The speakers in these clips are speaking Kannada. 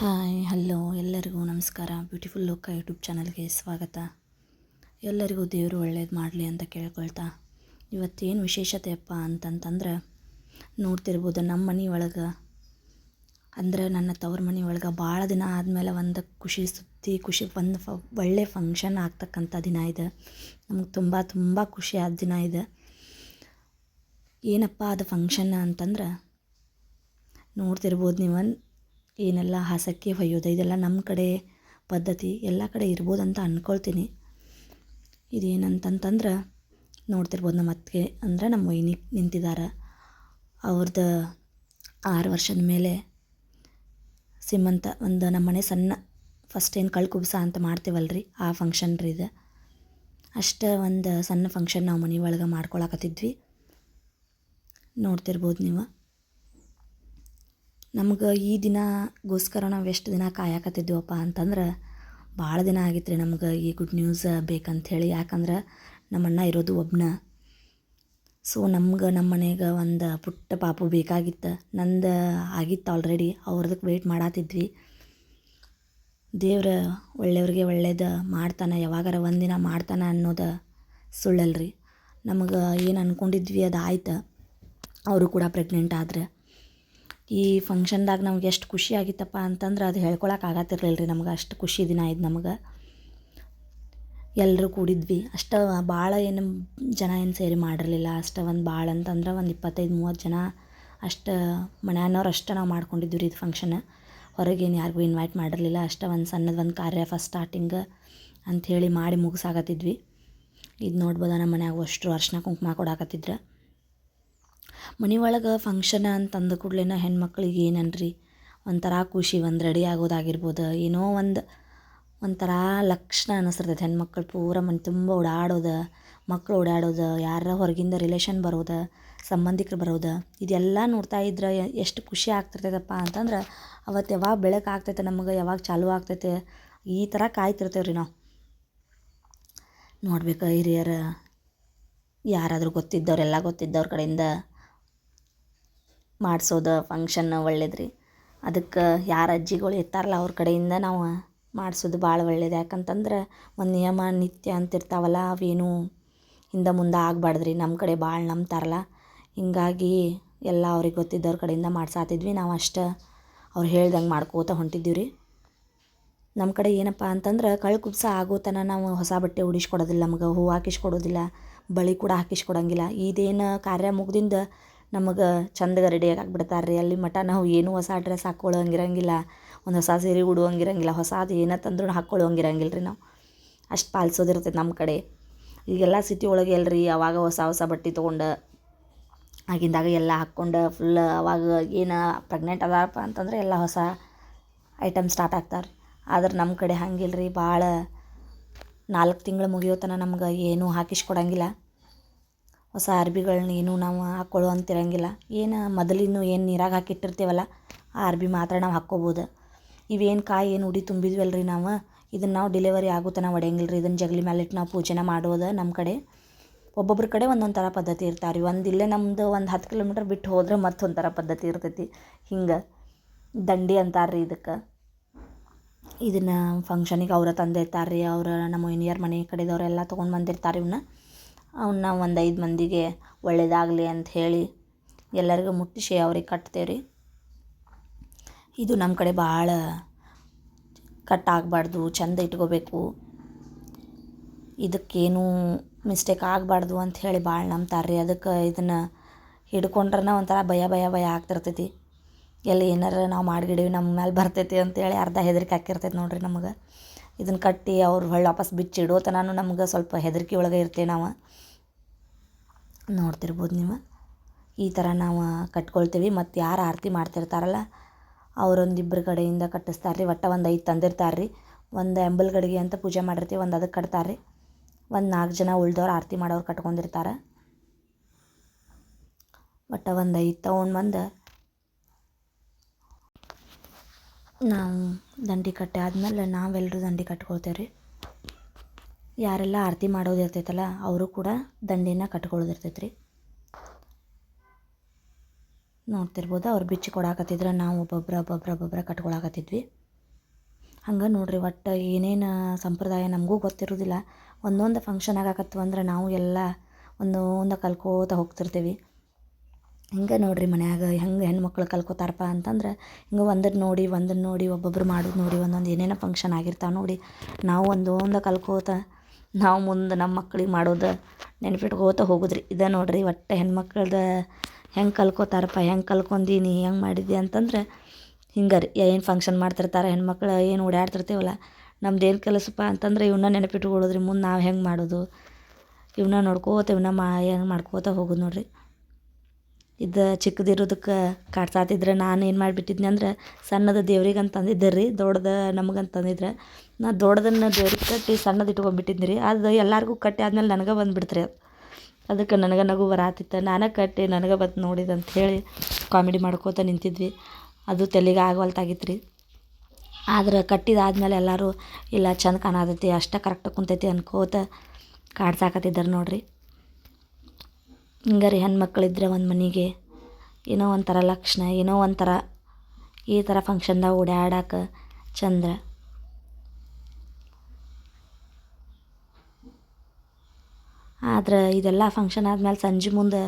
ಹಾಯ್, ಹಲೋ, ಎಲ್ಲರಿಗೂ ನಮಸ್ಕಾರ. ಬ್ಯೂಟಿಫುಲ್ ಲೋಕ ಯೂಟ್ಯೂಬ್ ಚಾನಲ್ಗೆ ಸ್ವಾಗತ. ಎಲ್ಲರಿಗೂ ದೇವರು ಒಳ್ಳೇದು ಮಾಡಲಿ ಅಂತ ಕೇಳ್ಕೊಳ್ತಾ. ಇವತ್ತೇನು ವಿಶೇಷತೆಯಪ್ಪ ಅಂತಂತಂದ್ರೆ, ನೋಡ್ತಿರ್ಬೋದು ನಮ್ಮ ಮನೆ ಒಳಗೆ, ಅಂದ್ರೆ ನನ್ನ ತವ್ರ ಮನೆ ಒಳಗೆ ಭಾಳ ದಿನ ಆದಮೇಲೆ ಒಂದು ಖುಷಿ ಸುದ್ದಿ, ಖುಷಿ ಒಂದು ಫ, ಒಳ್ಳೆ ಫಂಕ್ಷನ್ ಆಗ್ತಕ್ಕಂಥ ದಿನ ಇದೆ. ನಮಗೆ ತುಂಬ ತುಂಬ ಖುಷಿ ಆದ ದಿನ ಇದೆ. ಏನಪ್ಪ ಅದು ಫಂಕ್ಷನ್ ಅಂತಂದ್ರೆ, ನೋಡ್ತಿರ್ಬೋದು ನೀವು ಏನೆಲ್ಲ ಹಾಸಕ್ಕೆ ಹೊಯ್ಯೋದು, ಇದೆಲ್ಲ ನಮ್ಮ ಕಡೆ ಪದ್ಧತಿ, ಎಲ್ಲ ಕಡೆ ಇರ್ಬೋದು ಅಂತ ಅಂದ್ಕೊಳ್ತೀನಿ ಇದೇನಂತಂತಂದ್ರೆ, ನೋಡ್ತಿರ್ಬೋದು ನಮ್ಮ ಅತ್ತಿಗೆ ಅಂದ್ರೆ ನಮ್ಮ ಮೊಯ್ನಿ ನಿಂತಿದ್ದಾರೆ ಅವ್ರದ್ದು ಆರು ವರ್ಷದ ಮೇಲೆ ಸಿಮಂತ, ಒಂದು ನಮ್ಮ ಮನೆ ಸಣ್ಣ ಫಸ್ಟ್ ಏನು ಕಳ್ ಕುಬ್ಸ ಅಂತ ರೀ ಆ ಫಂಕ್ಷನ್ ರೀ ಇದು. ಅಷ್ಟೇ ಒಂದು ಸಣ್ಣ ಫಂಕ್ಷನ್ ನಾವು ಮನೆ ಒಳಗೆ ಮಾಡ್ಕೊಳಕತ್ತಿದ್ವಿ. ನೋಡ್ತಿರ್ಬೋದು ನೀವು. ನಮ್ಗೆ ಈ ದಿನಗೋಸ್ಕರ ನಾವು ಎಷ್ಟು ದಿನ ಕಾಯಕತ್ತಿದ್ವಪ್ಪ ಅಂತಂದ್ರೆ, ಭಾಳ ದಿನ ಆಗಿತ್ತು ರೀ ನಮ್ಗೆ ಈ ಗುಡ್ ನ್ಯೂಸ್ ಬೇಕಂಥೇಳಿ ಯಾಕಂದ್ರೆ ನಮ್ಮಣ್ಣ ಇರೋದು ಒಬ್ಬನ ಸೊ ನಮ್ಗೆ ನಮ್ಮ ಮನೆಗೆ ಒಂದು ಪುಟ್ಟ ಪಾಪು ಬೇಕಾಗಿತ್ತು. ನಂದು ಆಗಿತ್ತು ಆಲ್ರೆಡಿ ಅವ್ರದಕ್ಕೆ ವೆಯ್ಟ್ ಮಾಡತ್ತಿದ್ವಿ ದೇವ್ರ ಒಳ್ಳೆಯವ್ರಿಗೆ ಒಳ್ಳೇದು ಮಾಡ್ತಾನೆ, ಯಾವಾಗಾರ ಒಂದಿನ ಮಾಡ್ತಾನೆ ಅನ್ನೋದು ಸುಳ್ಳಲ್ರಿ. ನಮಗೆ ಏನು ಅಂದ್ಕೊಂಡಿದ್ವಿ ಅದು ಆಯ್ತು ಅವರು ಕೂಡ ಪ್ರೆಗ್ನೆಂಟ್ ಆದ್ರೆ. ಈ ಫಂಕ್ಷನ್ದಾಗ ನಮ್ಗೆ ಎಷ್ಟು ಖುಷಿ ಆಗಿತ್ತಪ್ಪ ಅಂತಂದ್ರೆ ಅದು ಹೇಳ್ಕೊಳಕ್ಕೆ ಆಗತ್ತಿರಲಿಲ್ಲ ರೀ ನಮ್ಗೆ ಅಷ್ಟು ಖುಷಿ ದಿನ ಆಯ್ತು ನಮ್ಗೆ. ಎಲ್ಲರೂ ಕೂಡಿದ್ವಿ. ಅಷ್ಟು ಭಾಳ ಏನು ಜನ ಏನು ಸೇರಿ ಮಾಡಿರಲಿಲ್ಲ. ಅಷ್ಟು ಒಂದು ಭಾಳ ಅಂತಂದ್ರೆ ಒಂದು ಇಪ್ಪತ್ತೈದು ಮೂವತ್ತು ಜನ ಅಷ್ಟು ಮನೆಯವ್ರು ಅಷ್ಟೇ ನಾವು ಮಾಡ್ಕೊಂಡಿದ್ವಿ ರೀ ಇದು ಫಂಕ್ಷನ್ ಹೊರಗೇನು ಯಾರಿಗೂ ಇನ್ವೈಟ್ ಮಾಡಿರಲಿಲ್ಲ. ಅಷ್ಟು ಒಂದು ಸಣ್ಣದ ಒಂದು ಕಾರ್ಯ ಫಸ್ಟ್ ಸ್ಟಾರ್ಟಿಂಗ್ ಅಂಥೇಳಿ ಮಾಡಿ ಮುಗಿಸಾಕತ್ತಿದ್ವಿ. ಇದು ನೋಡ್ಬೋದ ನಮ್ಮ ಮನ್ಯಾಗ ಅಷ್ಟು ಅರ್ಶಿನ ಕುಂಕುಮ ಕೊಡಾಕತ್ತಿದ್ರು. ಮನೆ ಒಳಗೆ ಫಂಕ್ಷನ್ ಅಂತಂದ ಕೂಡಲೇ ಹೆಣ್ಮಕ್ಳಿಗೆ ಏನನ್ರಿ? ಒಂಥರ ಖುಷಿ, ಒಂದು ರೆಡಿ ಆಗೋದಾಗಿರ್ಬೋದು. ಏನೋ ಒಂದು, ಒಂಥರ ಲಕ್ಷಣ ಅನ್ನಿಸ್ತಿರ್ತೈತೆ ಹೆಣ್ಮಕ್ಳು ಪೂರ ಮನೆ ತುಂಬ ಓಡಾಡೋದು, ಮಕ್ಳು ಓಡಾಡೋದು, ಯಾರ ಹೊರಗಿಂದ ರಿಲೇಷನ್ ಬರೋದು, ಸಂಬಂಧಿಕರು ಬರೋದು, ಇದೆಲ್ಲ ನೋಡ್ತಾ ಇದ್ರೆ ಎಷ್ಟು ಖುಷಿ ಆಗ್ತಿರ್ತೈತಪ್ಪ ಅಂತಂದ್ರೆ ಅವತ್ತು ಯಾವಾಗ ಬೆಳಕು ಆಗ್ತೈತೆ ನಮಗೆ, ಯಾವಾಗ ಚಾಲು ಆಗ್ತೈತೆ, ಈ ಥರ ಕಾಯ್ತಿರ್ತೇವೆ ರೀ ನಾವು. ನೋಡ್ಬೇಕು ಹಿರಿಯರು, ಯಾರಾದರೂ ಗೊತ್ತಿದ್ದವ್ರೆಲ್ಲ ಗೊತ್ತಿದ್ದವ್ರ ಕಡೆಯಿಂದ ಮಾಡಿಸೋದು ಫಂಕ್ಷನ್ ಒಳ್ಳೇದು ಅದಕ್ಕೆ ಯಾರು ಅಜ್ಜಿಗಳು ಇರ್ತಾರಲ್ಲ ಅವ್ರ ಕಡೆಯಿಂದ ನಾವು ಮಾಡಿಸೋದು ಭಾಳ ಒಳ್ಳೇದು. ಯಾಕಂತಂದ್ರೆ ಒಂದು ನಿಯಮ, ನಿತ್ಯ ಅಂತ ಇರ್ತಾವಲ್ಲ ಅವೇನು ಹಿಂದೆ ಮುಂದೆ ಆಗ್ಬಾರ್ದು ನಮ್ಮ ಕಡೆ ಭಾಳ ನಂಬ್ತಾರಲ್ಲ. ಹಿಂಗಾಗಿ ಎಲ್ಲ ಅವ್ರಿಗೆ ಗೊತ್ತಿದ್ದವ್ರ ಕಡೆಯಿಂದ ಮಾಡ್ಸಾತಿದ್ವಿ. ನಾವು ಅಷ್ಟು ಅವ್ರು ಹೇಳ್ದಂಗೆ ಮಾಡ್ಕೋತ ಹೊಂಟಿದ್ದೀವಿ ರೀ ನಮ್ಮ ಕಡೆ ಏನಪ್ಪ ಅಂತಂದ್ರೆ ಕಳ್ಳು ಕುಬ್ಸ ಆಗೋ ತನಕ ನಾವು ಹೊಸ ಬಟ್ಟೆ ಉಡಿಸ್ಕೊಡೋದಿಲ್ಲ ನಮ್ಗೆ ಹೂವು ಹಾಕಿಸ್ಕೊಡೋದಿಲ್ಲ ಬಳೆ ಕೂಡ ಹಾಕಿಸ್ಕೊಡಂಗಿಲ್ಲ ಇದೇನು ಕಾರ್ಯ ಮುಗ್ದಿಂದ ನಮಗೆ ಚಂದಗೆ ರೆಡಿಯಾಗಿ ಆಗಿಬಿಡ್ತಾರೆ ರೀ ಅಲ್ಲಿ ಮಟ ನಾವು ಏನೂ ಹೊಸ ಡ್ರೆಸ್ ಹಾಕ್ಕೊಳ್ಳೋಂಗಿರಂಗಿಲ್ಲ ಒಂದು ಹೊಸ ಸೀರೆ ಉಡುವಂಗಿರಂಗಿಲ್ಲ. ಹೊಸಾದು ಏನೇ ತಂದ್ರೂ ಹಾಕ್ಕೊಳ್ಳೋಂಗಿರಂಗಿಲ್ಲ ರೀ ನಾವು. ಅಷ್ಟು ಪಾಲಿಸೋದಿರ್ತೈತೆ ನಮ್ಮ ಕಡೆ. ಈಗೆಲ್ಲ ಸಿಟಿ ಒಳಗೆ ಎಲ್ರಿ ಅವಾಗ ಹೊಸ ಹೊಸ ಬಟ್ಟೆ ತೊಗೊಂಡು ಆಗಿಂದಾಗ ಎಲ್ಲ ಹಾಕ್ಕೊಂಡು ಫುಲ್ ಅವಾಗ ಏನು ಪ್ರೆಗ್ನೆಂಟ್ ಅದಾರಪ್ಪ ಅಂತಂದ್ರೆ ಎಲ್ಲ ಹೊಸ ಐಟಮ್ ಸ್ಟಾರ್ಟ್ ಆಗ್ತಾರೆ. ಆದ್ರೆ ನಮ್ಮ ಕಡೆ ಹಂಗಿಲ್ಲ ರೀ ಭಾಳ ನಾಲ್ಕು ತಿಂಗಳು ಮುಗಿಯೋ ತನಕ ನಮ್ಗೆ ಏನೂ ಹಾಕಿಸ್ಕೊಡಂಗಿಲ್ಲ. ಹೊಸ ಅರ್ಬಿಗಳ್ನ ಏನೂ ನಾವು ಹಾಕ್ಕೊಳ್ಳುವಂತಿರಂಗಿಲ್ಲ ಏನು ಮೊದಲಿನ್ನು ಏನು ನೀರಾಗ ಹಾಕಿಟ್ಟಿರ್ತೀವಲ್ಲ, ಆ ಅರ್ಬಿ ಮಾತ್ರ ನಾವು ಹಾಕ್ಕೋಬೋದು. ಇವೇನು ಕಾಯಿ, ಏನು ಉಡಿ ತುಂಬಿದ್ವಲ್ಲ ರೀ ನಾವು? ಇದನ್ನು ನಾವು ಡಿಲೆವರಿ ಆಗೋ ತನಕ ಒಡೆಯಂಗಿಲ್ಲ ರೀ ಇದನ್ನು ಜಗಲಿ ಮ್ಯಾಲಿಟ್ಟು ನಾವು ಪೂಜೆನ ಮಾಡೋದು ನಮ್ಮ ಕಡೆ. ಒಬ್ಬೊಬ್ರ ಕಡೆ ಒಂದೊಂದು ಥರ ಪದ್ಧತಿ ಇರ್ತಾವೆ ರೀ ಒಂದು ಇಲ್ಲೇ ನಮ್ಮದು ಒಂದು ಹತ್ತು ಕಿಲೋಮೀಟ್ರ್ ಬಿಟ್ಟು ಹೋದ್ರೆ ಮತ್ತೊಂದು ಥರ ಪದ್ಧತಿ ಇರ್ತೈತಿ. ಹಿಂಗೆ ದಂಡಿ ಅಂತಾರೆ ರೀ ಇದಕ್ಕೆ. ಇದನ್ನು ಫಂಕ್ಷನಿಗೆ ಅವರ ತಂದೆ ಇರ್ತಾರೆ ರೀ ಅವ್ರ ನಮ್ಮ ಇನಿಯರ್ ಮನೆ ಕಡೆದವರೆಲ್ಲ ತೊಗೊಂಡು ಬಂದಿರ್ತಾರೆ ಇವನ್ನ ಅವನ್ನ ಒಂದು ಐದು ಮಂದಿಗೆ ಒಳ್ಳೇದಾಗಲಿ ಅಂತ ಹೇಳಿ ಎಲ್ಲರಿಗೂ ಮುಟ್ಟಿಸಿ ಅವ್ರಿಗೆ ಕಟ್ತೇವೆ ರೀ ಇದು ನಮ್ಮ ಕಡೆ ಭಾಳ ಕಟ್ಟಾಗಬಾರ್ದು, ಚಂದ ಇಟ್ಕೋಬೇಕು. ಇದಕ್ಕೇನೂ ಮಿಸ್ಟೇಕ್ ಆಗಬಾರ್ದು ಅಂತ ಹೇಳಿ ಭಾಳ ನಂಬ್ತಾರೆ ರೀ ಅದಕ್ಕೆ ಇದನ್ನು ಹಿಡ್ಕೊಂಡ್ರನ ಒಂಥರ ಭಯ ಭಯ ಭಯ ಆಗ್ತಿರ್ತೈತಿ. ಎಲ್ಲಿ ಏನಾರ ನಾವು ಮಾಡಿಗಿಡೀವಿ ನಮ್ಮ ಮೇಲೆ ಬರ್ತೈತಿ ಅಂತೇಳಿ ಅರ್ಧ ಹೆದರಿಕೆ ಹಾಕಿರ್ತೈತಿ ನೋಡಿರಿ ನಮಗೆ. ಇದನ್ನು ಕಟ್ಟಿ ಅವ್ರು ಹೊಳ್ಳಿ ವಾಪಸ್ ಬಿಚ್ಚಿಡೋ ತನಕ ನಮ್ಗೆ ಸ್ವಲ್ಪ ಹೆದರಿಕೆ ಒಳಗೆ ಇರ್ತೇವೆ ನಾವು. ನೋಡ್ತಿರ್ಬೋದು ನೀವು. ಈ ಥರ ನಾವು ಕಟ್ಕೊಳ್ತೀವಿ. ಮತ್ತು ಯಾರು ಆರತಿ ಮಾಡ್ತಿರ್ತಾರಲ್ಲ ಅವರೊಂದು ಇಬ್ಬರ ಕಡೆಯಿಂದ ಕಟ್ಟಿಸ್ತಾರೆ ರೀ ಒಟ್ಟು ಒಂದು ಐದು ತಂದಿರ್ತಾರೆ ರೀ ಒಂದು ಎಂಬಲ್ ಗಡಿಗೆ ಅಂತ ಪೂಜೆ ಮಾಡಿರ್ತೀವಿ, ಒಂದು ಅದಕ್ಕೆ ಕಟ್ತಾರೆ ರೀ ಒಂದು ನಾಲ್ಕು ಜನ ಉಳ್ದವ್ರು ಆರತಿ ಮಾಡೋರು ಕಟ್ಕೊಂಡಿರ್ತಾರೆ. ಒಟ್ಟು ಒಂದು ಐದು ತೊಗೊಂಡು ಬಂದು ನಾವು ದಂಡಿ ಕಟ್ಟಿ ಆದಮೇಲೆ ನಾವೆಲ್ಲರೂ ದಂಡಿ ಕಟ್ಕೊಳ್ತೇವೆ ರೀ ಯಾರೆಲ್ಲ ಆರತಿ ಮಾಡೋದು ಇರ್ತೈತಲ್ಲ, ಅವರು ಕೂಡ ದಂಡಿನ ಕಟ್ಕೊಳ್ಳೋದು ಇರ್ತೈತೆ ರೀ ನೋಡ್ತಿರ್ಬೋದು, ಅವ್ರು ಬಿಚ್ಚಿ ಕೊಡಾಕತ್ತಿದ್ರೆ ನಾವು ಒಬ್ಬೊಬ್ರು ಒಬ್ಬೊಬ್ರು ಒಬ್ಬೊಬ್ರು ಕಟ್ಕೊಳಕತ್ತಿದ್ವಿ. ಹಂಗೆ ನೋಡ್ರಿ, ಒಟ್ಟು ಏನೇನು ಸಂಪ್ರದಾಯ ನಮಗೂ ಗೊತ್ತಿರೋದಿಲ್ಲ. ಒಂದೊಂದು ಫಂಕ್ಷನ್ ಆಗಾಕತ್ತು ಅಂದ್ರೆ ನಾವು ಎಲ್ಲ ಒಂದೊಂದು ಕಲ್ಕೋತ ಹೋಗ್ತಿರ್ತೀವಿ. ಹಿಂಗೆ ನೋಡಿರಿ ಮನ್ಯಾಗ, ಹೆಂಗೆ ಹೆಣ್ಮಕ್ಳು ಕಲ್ಕೋತಾರಪ್ಪ ಅಂತಂದ್ರೆ, ಹಿಂಗೆ ಒಂದನ್ನು ನೋಡಿ ಒಂದನ್ನು ನೋಡಿ, ಒಬ್ಬೊಬ್ರು ಮಾಡೋದು ನೋಡಿ, ಒಂದೊಂದು ಏನೇನೋ ಫಂಕ್ಷನ್ ಆಗಿರ್ತಾವೆ ನೋಡಿ, ನಾವು ಒಂದೊಂದು ಕಲ್ಕೋತ ನಾವು ಮುಂದೆ ನಮ್ಮ ಮಕ್ಳಿಗೆ ಮಾಡೋದು ನೆನ್ಪಿಟ್ಕೋತ ಹೋಗುದ್ರಿ. ಇದು ನೋಡ್ರಿ ಒಟ್ಟು ಹೆಣ್ಮಕ್ಳದ್ದು ಹೆಂಗೆ ಕಲ್ಕೋತಾರಪ್ಪ, ಹೆಂಗೆ ಕಲ್ಕೊಂಡೀನಿ ಹೆಂಗೆ ಮಾಡಿದ್ದೆ ಅಂತಂದ್ರೆ ಹಿಂಗೆ ರೀ ಏನು ಫಂಕ್ಷನ್ ಮಾಡ್ತಿರ್ತಾರೆ, ಹೆಣ್ಮಕ್ಳು ಏನು ಓಡಾಡ್ತಿರ್ತೇವಲ್ಲ ನಮ್ದು ಏನು ಕೆಲಸಪ್ಪ ಅಂತಂದ್ರೆ ಇವನ್ನ ನೆನಪಿಟ್ಕೊಳ್ಳೋದ್ರಿ ಮುಂದೆ ನಾವು ಹೆಂಗೆ ಮಾಡೋದು ಇವನ್ನ ನೋಡ್ಕೋತ ಇವನ್ನ ಮಾ ಹೆಂಗೆ ಮಾಡ್ಕೋತ ಹೋಗೋದು ನೋಡ್ರಿ. ಇದು ಚಿಕ್ಕದಿರೋದಕ್ಕೆ ಕಾಡ್ಸಾತಿದ್ರೆ, ನಾನು ಏನು ಮಾಡಿಬಿಟ್ಟಿದ್ನಿ ಅಂದ್ರೆ ಸಣ್ಣದು ದೇವ್ರಿಗೆ ಅಂತಂದಿದ್ದೆ ರೀ, ದೊಡ್ಡದು ನಮ್ಗಂತ ತಂದಿದ್ರೆ ನಾ ದೊಡ್ಡದನ್ನು ದೇವ್ರಿಗೆ ಕಟ್ಟಿ ಸಣ್ಣದು ಇಟ್ಕೊಂಡ್ಬಿಟ್ಟಿದ್ನಿ ರೀ. ಅದು ಎಲ್ಲರಿಗೂ ಕಟ್ಟಿ ಆದ್ಮೇಲೆ ನನಗೆ ಬಂದುಬಿಡ್ತು ಅದು ಅದಕ್ಕೆ ನನಗೆ ನಗು ಬರಾತಿತ್ತು. ನಾನೇ ಕಟ್ಟಿ ನನಗೆ ಬಂತು ನೋಡಿದೆ ಅಂತ ಹೇಳಿ ಕಾಮಿಡಿ ಮಾಡ್ಕೋತ ನಿಂತಿದ್ವಿ. ಅದು ತಲೆಗೆ ಆಗವಲ್ತಾಗಿತ್ತು ರೀ. ಆದ್ರೆ ಕಟ್ಟಿದಾದ್ಮೇಲೆ ಎಲ್ಲರೂ, ಇಲ್ಲ ಚಂದ ಕಾಣತೈತಿ, ಅಷ್ಟೇ ಕರೆಕ್ಟಾಗಿ ಕುಂತೈತಿ ಅನ್ಕೋತ ಕಾಡ್ಸಾಕತ್ತಿದ್ದಾರೆ ನೋಡ್ರಿ. ಹಿಂಗೆ ರೀ ಹೆಣ್ಮಕ್ಳಿದ್ರೆ ಒಂದು ಮನೆಗೆ ಏನೋ ಒಂಥರ ಲಕ್ಷಣ, ಏನೋ ಒಂಥರ ಈ ಥರ ಫಂಕ್ಷನ್ದಾಗ ಓಡಾಡಕ್ಕೆ ಚಂದ ಆದ್ರೆ ಇದೆಲ್ಲ ಫಂಕ್ಷನ್ ಆದ್ಮೇಲೆ ಸಂಜೆ ಮುಂದೆ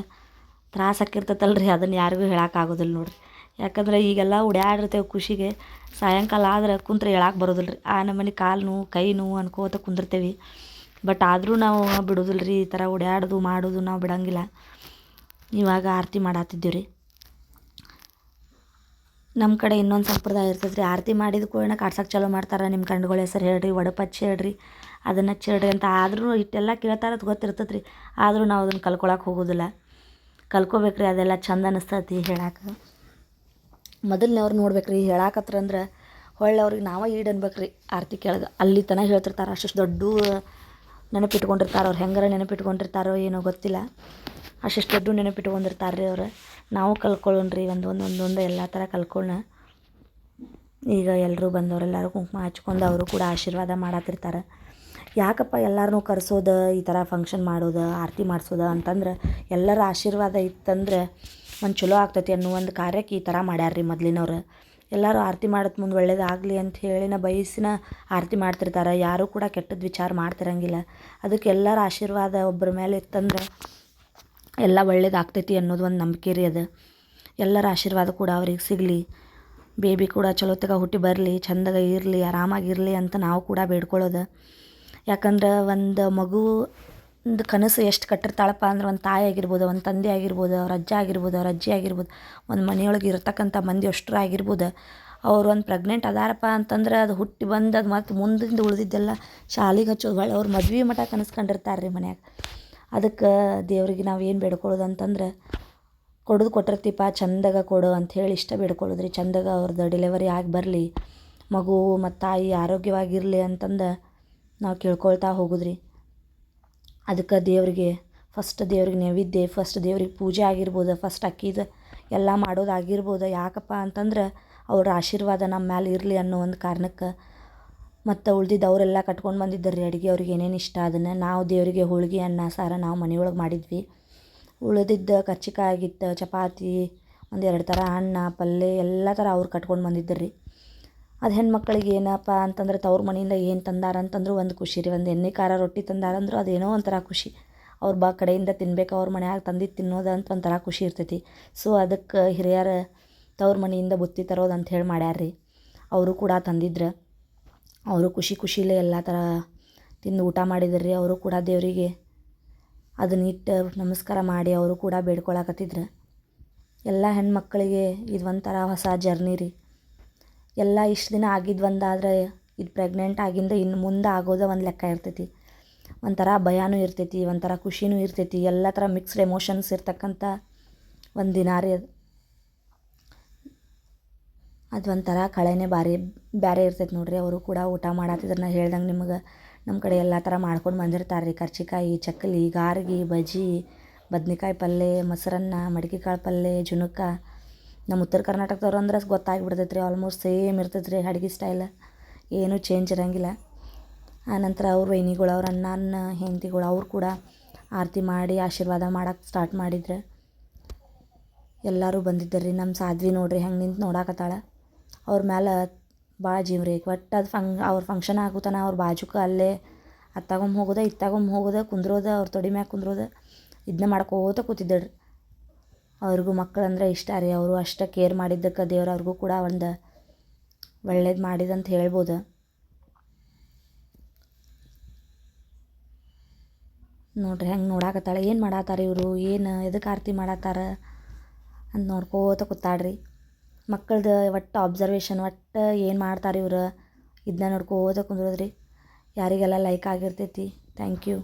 ತ್ರಾಸ ಆಕಿರ್ತೈತಲ್ಲ ರೀ ಅದನ್ನು ಯಾರಿಗೂ ಹೇಳೋಕ್ಕಾಗೋದಿಲ್ಲ ನೋಡಿರಿ. ಯಾಕಂದ್ರೆ ಈಗೆಲ್ಲ ಓಡ್ಯಾಡಿರ್ತೇವೆ ಖುಷಿಗೆ, ಸಾಯಂಕಾಲ ಆದ್ರೆ ಕುಂತ್ರೆ ಹೇಳಕ್ಕೆ ಬರೋದಿಲ್ಲ ರೀ ಆ ನಮ್ಮನೆ ಕಾಲು ನೋವು ಕೈ ನೋವು ಅನ್ಕೋತ ಕುಂದಿರ್ತೀವಿ. ಬಟ್ ಆದರೂ ನಾವು ಬಿಡೋದಿಲ್ಲ ರೀ ಈ ಥರ ಓಡ್ಯಾಡೋದು ಮಾಡೋದು ನಾವು ಬಿಡಂಗಿಲ್ಲ. ಇವಾಗ ಆರತಿ ಮಾಡತ್ತಿದ್ದೀವಿ ರೀ ನಮ್ಮ ಕಡೆ ಇನ್ನೊಂದು ಸಂಪ್ರದಾಯ ಇರ್ತೈತೆ ರೀ ಆರತಿ ಮಾಡಿದ ಕೂಡಲೇ ಕಾಡ್ಸಕ್ಕೆ ಚಾಲೂ ಮಾಡ್ತಾರೆ ನಿಮ್ಮ ಕಂಡುಗಳ ಹೆಸರು ಹೇಳ್ರಿ ಒಡಪಚ್ಚಿ ಹೇಳ್ರಿ, ಅದನ್ನು ಹೇಳ್ರಿ ಅಂತ ಆದರೂ ಇಷ್ಟೆಲ್ಲ ಕೇಳ್ತಾರೆ ಅದು ಗೊತ್ತಿರ್ತದೆ ರೀ ಆದರೂ ನಾವು ಅದನ್ನು ಕಲ್ಕೊಳಕ್ಕೆ ಹೋಗೋದಿಲ್ಲ. ಕಲ್ಕೋಬೇಕು ರೀ ಅದೆಲ್ಲ ಚಂದ ಅನ್ನಿಸ್ತೈತಿ ಹೇಳಕ್ಕೆ ಮೊದಲನೇವ್ರು ನೋಡ್ಬೇಕು ರೀ ಹೇಳಾಕತ್ರ ಅಂದ್ರೆ ಹೊಳ್ಳಿ ಅವ್ರಿಗೆ ನಾವೇ ಈಡ್ ರೀ ಆರತಿ ಕೆಳಗೆ. ಅಲ್ಲಿ ತನಕ ಹೇಳ್ತಿರ್ತಾರೆ ಅಷ್ಟು ದೊಡ್ಡ ನೆನಪಿಟ್ಕೊಂಡಿರ್ತಾರೆ ಅವ್ರು ಹೆಂಗಾರ ನೆನಪಿಟ್ಕೊಂಡಿರ್ತಾರೋ ಏನೋ ಗೊತ್ತಿಲ್ಲ. ಅಷ್ಟು ದೊಡ್ಡ ನೆನಪಿಟ್ಕೊಂಡಿರ್ತಾರೆ ರೀ ಅವ್ರು. ನಾವು ಕಲ್ಕೊಳ್ಳೋಣ ರೀ ಒಂದು ಒಂದು ಒಂದೊಂದು ಎಲ್ಲ ಥರ ಕಲ್ಕೊಳ್ಳೋಣ ಈಗ ಎಲ್ಲರೂ ಬಂದವರೆಲ್ಲರೂ ಕುಂಕುಮ ಹಚ್ಕೊಂಡು ಅವರು ಕೂಡ ಆಶೀರ್ವಾದ ಮಾಡತ್ತಿರ್ತಾರೆ ಯಾಕಪ್ಪ ಎಲ್ಲರನ್ನೂ ಕರೆಸೋದು, ಈ ಥರ ಫಂಕ್ಷನ್ ಮಾಡೋದು, ಆರತಿ ಮಾಡಿಸೋದು ಅಂತಂದ್ರೆ ಎಲ್ಲರ ಆಶೀರ್ವಾದ ಇತ್ತಂದ್ರೆ ಒಂದು ಚಲೋ ಆಗ್ತೈತಿ ಅನ್ನೋ ಒಂದು ಕಾರ್ಯಕ್ಕೆ ಈ ಥರ ಮಾಡ್ಯಾರ ರೀ ಮೊದಲಿನವ್ರು. ಎಲ್ಲರೂ ಆರತಿ ಮಾಡೋದು ಮುಂದೆ ಒಳ್ಳೇದಾಗಲಿ ಅಂತ ಹೇಳಿನ ಬಯಸಿನ ಆರತಿ ಮಾಡ್ತಿರ್ತಾರೆ. ಯಾರೂ ಕೂಡ ಕೆಟ್ಟದ್ದು ವಿಚಾರ ಮಾಡ್ತಿರಂಗಿಲ್ಲ. ಅದಕ್ಕೆ ಎಲ್ಲರ ಆಶೀರ್ವಾದ ಒಬ್ಬರ ಮೇಲೆ ಇತ್ತಂದ್ರೆ ಎಲ್ಲ ಒಳ್ಳೇದಾಗ್ತೈತಿ ಅನ್ನೋದು ಒಂದು ನಂಬಿಕೆ ರೀ ಅದು. ಎಲ್ಲರ ಆಶೀರ್ವಾದ ಕೂಡ ಅವ್ರಿಗೆ ಸಿಗಲಿ. ಬೇಬಿ ಕೂಡ ಚಲೋತ್ತಾಗ ಹುಟ್ಟಿ ಬರಲಿ, ಚಂದಾಗ ಇರಲಿ ಆರಾಮಾಗಿರಲಿ ಅಂತ ನಾವು ಕೂಡ ಬೇಡ್ಕೊಳ್ಳೋದು ಯಾಕಂದ್ರೆ ಒಂದು ಮಗು ಒಂದು ಕನಸು ಎಷ್ಟು ಕಟ್ಟಿರ್ತಾಳಪ್ಪ ಅಂದ್ರೆ ಒಂದು ತಾಯಿ ಆಗಿರ್ಬೋದು, ಒಂದು ತಂದೆ ಆಗಿರ್ಬೋದು, ಅವ್ರ ಅಜ್ಜ ಆಗಿರ್ಬೋದು, ಅವ್ರ ಅಜ್ಜಿ ಆಗಿರ್ಬೋದು, ಒಂದು ಮನೆಯೊಳಗೆ ಇರತಕ್ಕಂಥ ಮಂದಿ ಅಷ್ಟರ ಆಗಿರ್ಬೋದು. ಅವ್ರು ಒಂದು ಪ್ರೆಗ್ನೆಂಟ್ ಅದಾರಪ್ಪ ಅಂತಂದ್ರೆ ಅದು ಹುಟ್ಟಿ ಬಂದು ಅದು ಮತ್ತು ಮುಂದಿಂದ ಉಳಿದಿದ್ದೆಲ್ಲ ಶಾಲೆಗೆ ಹಚ್ಚೋದು ಹೊಳ್ಳಿ ಅವ್ರು ಮದ್ವೆ ಮಠ ಕನಸ್ಕೊಂಡಿರ್ತಾರೆ ರೀ ಮನ್ಯಾಗ. ಅದಕ್ಕೆ ದೇವ್ರಿಗೆ ನಾವು ಏನು ಬೇಡ್ಕೊಳ್ಳೋದು ಅಂತಂದ್ರೆ ಕೊಡೋದು ಕೊಟ್ಟಿರ್ತೀಪ, ಚಂದಾಗ ಕೊಡು ಅಂಥೇಳಿ ಇಷ್ಟ ಬೇಡ್ಕೊಳ್ಳೋದು ರೀ ಚಂದಾಗ ಅವ್ರದ್ದು ಡೆಲಿವರಿ ಆಗಿ ಬರಲಿ, ಮಗು ಮತ್ತು ತಾಯಿ ಆರೋಗ್ಯವಾಗಿರಲಿ ಅಂತಂದು ನಾವು ಕೇಳ್ಕೊಳ್ತಾ ಹೋಗೋದ್ರಿ. ರೀ ಅದಕ್ಕೆ ದೇವರಿಗೆ ಫಸ್ಟ್ ದೇವ್ರಿಗೆ ನೈವೇದ್ಯ ಫಸ್ಟ್ ದೇವ್ರಿಗೆ ಪೂಜೆ ಆಗಿರ್ಬೋದು ಫಸ್ಟ್ ಅಕ್ಕಿದು ಎಲ್ಲ ಮಾಡೋದು ಆಗಿರ್ಬೋದು. ಯಾಕಪ್ಪ ಅಂತಂದ್ರೆ ಅವ್ರ ಆಶೀರ್ವಾದ ನಮ್ಮ ಮ್ಯಾಲೆ ಇರಲಿ ಅನ್ನೋ ಒಂದು ಕಾರಣಕ್ಕೆ ಮತ್ತು ಉಳ್ದಿದ್ದು ಅವರೆಲ್ಲ ಕಟ್ಕೊಂಡು ಬಂದಿದ್ದಾರೆ ರೀ ಅಡುಗೆ. ಅವ್ರಿಗೆ ಏನೇನು ಇಷ್ಟ ಅದನ್ನು ನಾವು ದೇವರಿಗೆ ಹೋಳಿಗೆ, ಅನ್ನ, ಸಾರು ನಾವು ಮನೆಯೊಳಗೆ ಮಾಡಿದ್ವಿ. ಉಳಿದಿದ್ದ ಆಗಿತ್ತು ಚಪಾತಿ, ಒಂದು ಎರಡು ಥರ ಅನ್ನ ಪಲ್ಯ ಎಲ್ಲ ಥರ ಅವ್ರು ಕಟ್ಕೊಂಡು ಬಂದಿದ್ದರು ರೀ. ಅದು ಹೆಣ್ಮಕ್ಳಿಗೆ ಏನಪ್ಪ ಅಂತಂದ್ರೆ ತವ್ರ ಮನೆಯಿಂದ ಏನು ತಂದಾರ ಅಂತಂದ್ರೆ ಒಂದು ಖುಷಿ ರೀ. ಒಂದು ಎಣ್ಣೆ, ಖಾರ, ರೊಟ್ಟಿ ತಂದಾರಂದ್ರೆ ಅದೇನೋ ಒಂಥರ ಖುಷಿ. ಅವ್ರ ಬಾ ಕಡೆಯಿಂದ ತಿನ್ಬೇಕು, ಅವ್ರ ಮನ್ಯಾಗ ತಂದಿದ್ದು ತಿನ್ನೋದು ಅಂತ ಒಂಥರ ಖುಷಿ ಇರ್ತೈತಿ. ಸೊ ಅದಕ್ಕೆ ಹಿರಿಯರು ತವ್ರ ಮನೆಯಿಂದ ಬುತ್ತಿ ತರೋದು ಅಂತ ಹೇಳಿ ಮಾಡ್ಯಾರ ರೀ. ಅವರು ಕೂಡ ತಂದಿದ್ರು. ಅವರು ಖುಷಿ ಖುಷಿಲೇ ಎಲ್ಲ ಥರ ತಿಂದು ಊಟ ಮಾಡಿದ್ರು ರೀ ಅವರು ಕೂಡ ದೇವರಿಗೆ ಅದನ್ನ ಇಟ್ಟು ನಮಸ್ಕಾರ ಮಾಡಿ ಅವರು ಕೂಡ ಬೇಡ್ಕೊಳಕತ್ತಿದ್ರು. ಎಲ್ಲ ಹೆಣ್ಮಕ್ಕಳಿಗೆ ಇದು ಒಂಥರ ಹೊಸ ಜರ್ನಿ ರೀ. ಎಲ್ಲ ಇಷ್ಟು ದಿನ ಆಗಿದ್ದು ಒಂದಾದ್ರೆ ಇದು ಪ್ರೆಗ್ನೆಂಟ್ ಆಗಿಂದ ಇನ್ನು ಮುಂದೆ ಆಗೋದೇ ಒಂದು ಲೆಕ್ಕ ಇರ್ತೈತಿ. ಒಂಥರ ಭಯನೂ ಇರ್ತೈತಿ, ಒಂಥರ ಖುಷಿನೂ ಇರ್ತೈತಿ, ಎಲ್ಲ ಥರ ಮಿಕ್ಸ್ಡ್ ಎಮೋಷನ್ಸ್ ಇರ್ತಕ್ಕಂಥ ಒಂದು ದಿನ ರೀ ಅದು. ಅದು ಒಂಥರ ಕಳೆನೇ ಭಾರಿ ಬೇರೆ ಇರ್ತೈತೆ ನೋಡಿರಿ. ಅವರು ಕೂಡ ಊಟ ಮಾಡತ್ತಿದ್ರು ನಾ ಹೇಳ್ದಂಗೆ ನಿಮಗೆ ನಮ್ಮ ಕಡೆ ಎಲ್ಲ ಥರ ಮಾಡ್ಕೊಂಡು ಬಂದಿರ್ತಾರೆ ರೀ ಕರ್ಚಿಕಾಯಿ ಚಕ್ಕಲಿ ಗಾರ್ಗಿ, ಬಜ್ಜಿ, ಬದ್ನೆಕಾಯಿ ಪಲ್ಯ ಮೊಸರನ್ನ ಮಡಿಕೆ ಕಾಳು ಪಲ್ಯ ಜುನುಕ ನಮ್ಮ ಉತ್ತರ ಕರ್ನಾಟಕದವ್ರು ಅಂದ್ರೆ ಗೊತ್ತಾಗ್ಬಿಡ್ತೈತೆ ರೀ ಆಲ್ಮೋಸ್ಟ್ ಸೇಮ್ ಇರ್ತೈತೆ ರೀ ಅಡ್ಗೆ ಸ್ಟೈಲ ಏನೂ ಚೇಂಜ್ ಇರೋಂಗಿಲ್ಲ. ಆನಂತರ ಅವ್ರ ವೈನಿಗಳು, ಅವ್ರ ಅಣ್ಣನ ಹೆಂಡತಿಗಳು, ಅವ್ರು ಕೂಡ ಆರತಿ ಮಾಡಿ, ಆಶೀರ್ವಾದ ಮಾಡಕ್ಕೆ ಸ್ಟಾರ್ಟ್ ಮಾಡಿದ್ರು. ಎಲ್ಲರೂ ಬಂದಿದ್ದಾರೆ ರೀ ನಮ್ಮ ಸಾಧ್ವಿ ನೋಡಿರಿ ಹೆಂಗೆ ನಿಂತು ನೋಡಾಕತ್ತಾಳ. ಅವ್ರ ಮ್ಯಾಲೆ ಭಾಳ ಜೀವ್ರಿ ಒಟ್ಟು ಅದು ಫಂಗ್ ಅವ್ರ ಫಂಕ್ಷನ್ ಆಗುತನ ಅವ್ರ ಬಾಜುಕ ಅಲ್ಲೇ ಅತ್ತಾಗೊಮ್ಮೆ ಹೋಗೋದು ಇತ್ತಾಗೊಮ್ಮೆ ಹೋಗೋದ, ಕುಂದ್ರೋದ, ಅವ್ರ ತೊಡೆ ಮ್ಯಾಗ ಕುಂದ್ರೋದು ಇದನ್ನ ಮಾಡ್ಕೋತ ಕೂತಿದ್ದಳು. ರೀ ಅವ್ರಿಗೂ ಮಕ್ಕಳಂದ್ರೆ ಇಷ್ಟ ರೀ. ಅವರು ಅಷ್ಟು ಕೇರ್ ಮಾಡಿದ್ದಕ್ಕೆ ದೇವ್ರು ಅವ್ರಿಗೂ ಕೂಡ ಒಂದು ಒಳ್ಳೇದು ಮಾಡಿದಂತ ಹೇಳ್ಬೋದು. ನೋಡ್ರಿ ಹೆಂಗೆ ನೋಡಾಕತ್ತಾಳೆ, ಏನು ಮಾಡತ್ತಾರ ಇವರು, ಏನು ಎದಕ್ಕೆ ಆರತಿ ಮಾಡತ್ತಾರ ಅಂತ ನೋಡ್ಕೋತ ಕೂತಾಳ್ರಿ. ಮಕ್ಕಳ್ದು ಒಟ್ಟು ಅಬ್ಸರ್ವೇಷನ್ ಒಟ್ಟು ಏನು ಮಾಡ್ತಾರೆ ಇವ್ರು? ಇದನ್ನ ನೋಡ್ಕೋತ ಕುಂದ್ರೋದ್ರಿ. ಯಾರಿಗೆಲ್ಲ ಲೈಕ್ ಆಗಿರ್ತೈತಿ ಥ್ಯಾಂಕ್ ಯು